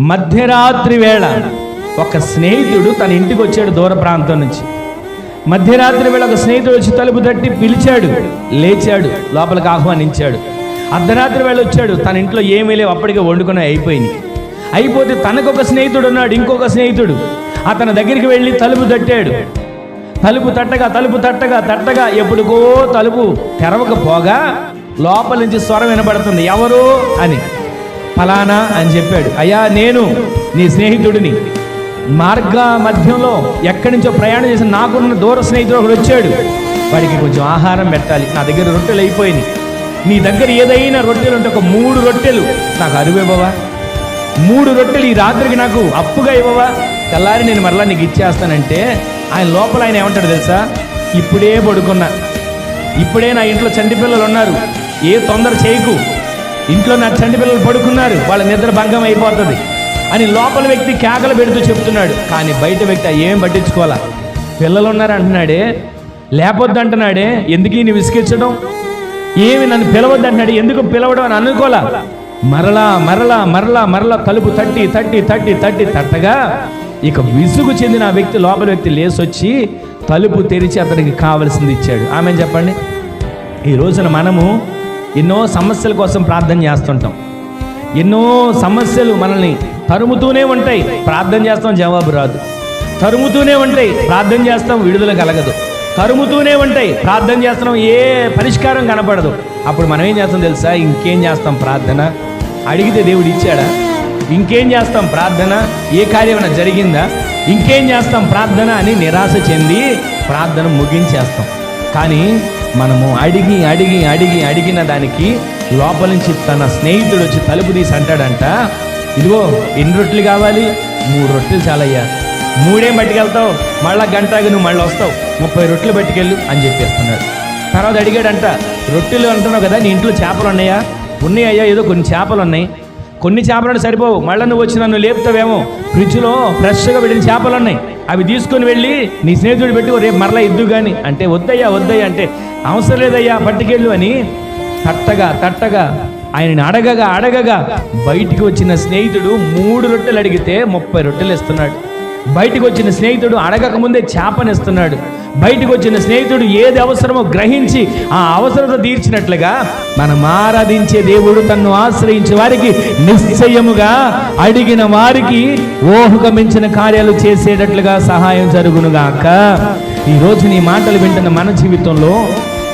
మధ్యరాత్రి వేళ ఒక స్నేహితుడు తన ఇంటికి వచ్చాడు దూర ప్రాంతం నుంచి. మధ్యరాత్రి వేళ ఒక స్నేహితుడు వచ్చి తలుపు తట్టి పిలిచాడు లేచాడు లోపలికి ఆహ్వానించాడు. అర్ధరాత్రి వేళ వచ్చాడు తన ఇంట్లో ఏమీ లేవు అప్పటికే వండుకొని అయిపోయింది. అయిపోతే తనకొక స్నేహితుడు ఉన్నాడు ఇంకొక స్నేహితుడు. అతని దగ్గరికి వెళ్ళి తలుపు తట్టాడు. తలుపు తట్టగా తలుపు తట్టగా తట్టగా ఎప్పుడుకో తలుపు తెరవకపోగా లోపల నుంచి స్వరం వినబడుతుంది ఎవరు అని. ఫలానా అని చెప్పాడు. అయ్యా నేను నీ స్నేహితుడిని మార్గ మధ్యంలో ఎక్కడి నుంచో ప్రయాణం చేసిన నాకున్న దూర స్నేహితుడు ఒకడు వచ్చాడు. వాడికి కొంచెం ఆహారం పెట్టాలి. నా దగ్గర రొట్టెలు అయిపోయినాయి. నీ దగ్గర ఏదైనా రొట్టెలు ఉంటే ఒక మూడు రొట్టెలు. నాకు అరువివ్వవా మూడు రొట్టెలు ఈ రాత్రికి నాకు అప్పుగా ఇవ్వవా? తెల్లారి నేను మరలా నీకు ఇచ్చేస్తానంటే ఆయన లోపల ఆయన ఏమంటాడు తెలుసా? ఇప్పుడే పడుకున్నా. ఇప్పుడే నా ఇంట్లో చంటి పిల్లలు ఉన్నారు. ఏ తొందర చేయకు. ఇంట్లో నా చండి పిల్లలు పడుకున్నారు వాళ్ళ నిద్ర భంగం అయిపోతుంది అని లోపల వ్యక్తి కేకలు పెడుతూ చెప్తున్నాడు. కానీ బయట వ్యక్తి ఏం పట్టించుకోవాలా? పిల్లలు ఉన్నారు అంటున్నాడే లేపొద్దు అంటున్నాడే ఎందుకు నీ విసిగించడం? ఏమి నన్ను పిలవద్దు అంటున్నాడు ఎందుకు పిలవడం అని అనుకోలా మరలా మరలా మరలా మరలా తలుపు తట్టి తట్టి తట్టి తట్టి తట్టగా ఇక విసుగు చెందిన ఆ వ్యక్తి లోపల వ్యక్తి లేసొచ్చి తలుపు తెరిచి అతనికి కావలసింది ఇచ్చాడు. ఆమె చెప్పండి? ఈ రోజున మనము ఎన్నో సమస్యల కోసం ప్రార్థన చేస్తుంటాం. ఎన్నో సమస్యలు మనల్ని తరుముతూనే ఉంటాయి. ప్రార్థన చేస్తాం జవాబు రాదు. తరుముతూనే ఉంటాయి. ప్రార్థన చేస్తాం విడుదల కలగదు. తరుముతూనే ఉంటాయి. ప్రార్థన చేస్తున్నాం ఏ పరిష్కారం కనపడదు. అప్పుడు మనం ఏం చేస్తాం తెలుసా? ఇంకేం చేస్తాం ప్రార్థన? అడిగితే దేవుడు ఇచ్చాడా? ఇంకేం చేస్తాం ప్రార్థన? ఏ కార్యమైనా జరిగిందా? ఇంకేం చేస్తాం ప్రార్థన అని నిరాశ చెంది ప్రార్థన ముగించేస్తాం. కానీ మనము అడిగి అడిగి అడిగి అడిగిన దానికి లోపల నుంచి తన స్నేహితుడు వచ్చి తలుపు తీసి అంటాడంట ఇదిగో ఎన్ని రొట్టెలు కావాలి? మూడు రొట్టెలు చాలయ్యా. మూడేం పట్టుకెళ్తావు? మళ్ళా గంటగా నువ్వు మళ్ళీ వస్తావు. ముప్పై రొట్టెలు పట్టుకెళ్ళు అని చెప్పేస్తున్నాడు. తర్వాత అడిగాడంట రొట్టెలు అంటున్నావు కదా నీ ఇంట్లో చేపలు ఉన్నాయా? ఉన్నాయ్యా ఏదో కొన్ని చేపలు ఉన్నాయి. కొన్ని చేపలు సరిపోవు. మళ్ళీ నువ్వు వచ్చి నన్ను లేపుతావేమో. ఫ్రిడ్జ్లో ఫ్రెష్గా పెట్టిన చేపలు ఉన్నాయి అవి తీసుకొని వెళ్ళి నీ స్నేహితుడు పెట్టి రేపు మరలా ఇద్దు కానీ అంటే వద్దయ్యా వద్దయ్యా అంటే అవసరం లేదయ్యా పట్టుకెళ్ళు అని తట్టగా తట్టగా ఆయనని అడగగా అడగగా బయటికి వచ్చిన స్నేహితుడు మూడు రొట్టెలు అడిగితే ముప్పై రొట్టెలు ఇస్తున్నాడు. బయటకు వచ్చిన స్నేహితుడు అడగక ముందే చేపనిస్తున్నాడు. బయటకు వచ్చిన స్నేహితుడు ఏది అవసరమో గ్రహించి ఆ అవసరత తీర్చినట్లుగా మనం ఆరాధించే దేవుడు తన్ను ఆశ్రయించే వారికి నిశ్చయముగా అడిగిన వారికి ఓహుక మించిన కార్యాలు చేసేటట్లుగా సహాయం జరుగునుగాక. ఈ నీ మాటలు వింటున్న మన జీవితంలో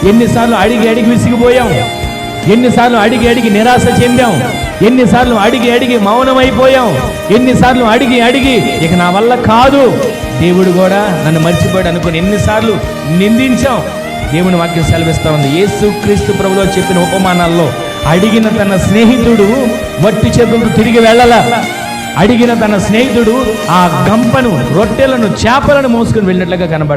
ఎన్నిసార్లు అడిగి అడిగి విసిగిపోయాం. ఎన్నిసార్లు అడిగి అడిగి నిరాశ చెందాం. ఎన్నిసార్లు అడిగి అడిగి మౌనమైపోయాం. ఎన్నిసార్లు అడిగి అడిగి ఇక నా వల్ల కాదు. దేవుడు కూడా నన్ను మర్చిపోయాడు అనుకుని ఎన్నిసార్లు నిందించాం. దేవుని వాక్యం సెలవిస్తా ఉంది. యేసు క్రీస్తు ప్రభులో చెప్పిన ఉపమానాల్లో అడిగిన తన స్నేహితుడు వట్టి చేతులతో తిరిగి వెళ్ళాల. అడిగిన తన స్నేహితుడు ఆ గంపను రొట్టెలను చేపలను మోసుకుని వెళ్ళినట్లుగా కనబడుతుంది